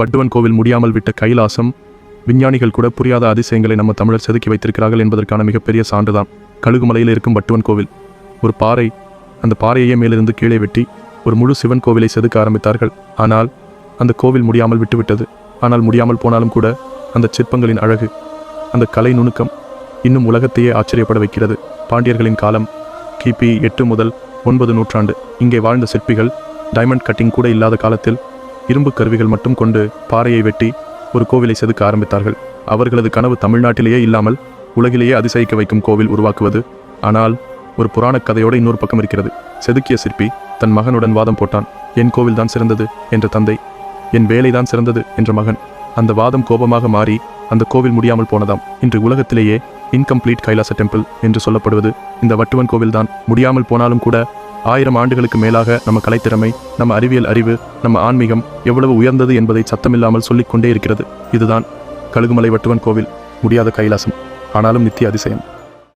வட்டுவன் கோவில் முடியாமல் விட்ட கைலாசம் விஞ்ஞானிகள் கூட புரியாத அதிசயங்களை நம்ம தமிழர் செதுக்கி வைத்திருக்கிறார்கள் என்பதற்கான மிகப்பெரிய சான்றுதான். கழுகுமலையில் இருக்கும் வட்டுவன் கோவில். ஒரு பாறை அந்த பாறையே மேலிருந்து கீழே வெட்டி ஒரு முழு சிவன் கோவிலை செதுக்க ஆரம்பித்தார்கள். ஆனால் அந்த கோவில் முடியாமல் விட்டுவிட்டது. ஆனால் முடியாமல் போனாலும் கூட அந்த சிற்பங்களின் அழகு அந்த கலை நுணுக்கம் இன்னும் உலகத்தையே ஆச்சரியப்பட வைக்கிறது. பாண்டியர்களின் காலம் கிபி எட்டு முதல் ஒன்பது நூற்றாண்டு. இங்கே வாழ்ந்த சிற்பிகள் டைமண்ட் கட்டிங் கூட இல்லாத காலத்தில் இரும்பு கருவிகள் மட்டும் கொண்டு பாறையை வெட்டி ஒரு கோவிலை செதுக்க ஆரம்பித்தார்கள். அவர்களது கனவு தமிழ்நாட்டிலேயே இல்லாமல் உலகிலேயே அதிசயிக்க வைக்கும் கோவில் உருவாக்குவது. ஆனால் ஒரு புராணக் கதையோடு இன்னொரு பக்கம் இருக்கிறது. செதுக்கிய சிற்பி தன் மகனுடன் வாதம் போட்டான். என் கோவில் தான் சிறந்தது என்ற தந்தை. என் வேலைதான் சிறந்தது என்ற மகன். அந்த வாதம் கோபமாக மாறி அந்த கோவில் முடியாமல் போனதாம். இன்று உலகத்திலேயே இன்கம்ப்ளீட் கைலாச டெம்பிள் என்று சொல்லப்படுவது இந்த வட்டுவன் கோவில்தான். முடியாமல் போனாலும் கூட ஆயிரம் ஆண்டுகளுக்கு மேலாக நம்ம கலைத்திறமை நம்ம அறிவியல் அறிவு நம்ம ஆன்மீகம் எவ்வளவு உயர்ந்தது என்பதை சத்தமில்லாமல் சொல்லிக் கொண்டே இருக்கிறது. இதுதான் கழுகுமலை வட்டுவன் கோவில். முடியாத கைலாசம். ஆனாலும் நித்திய அதிசயம்.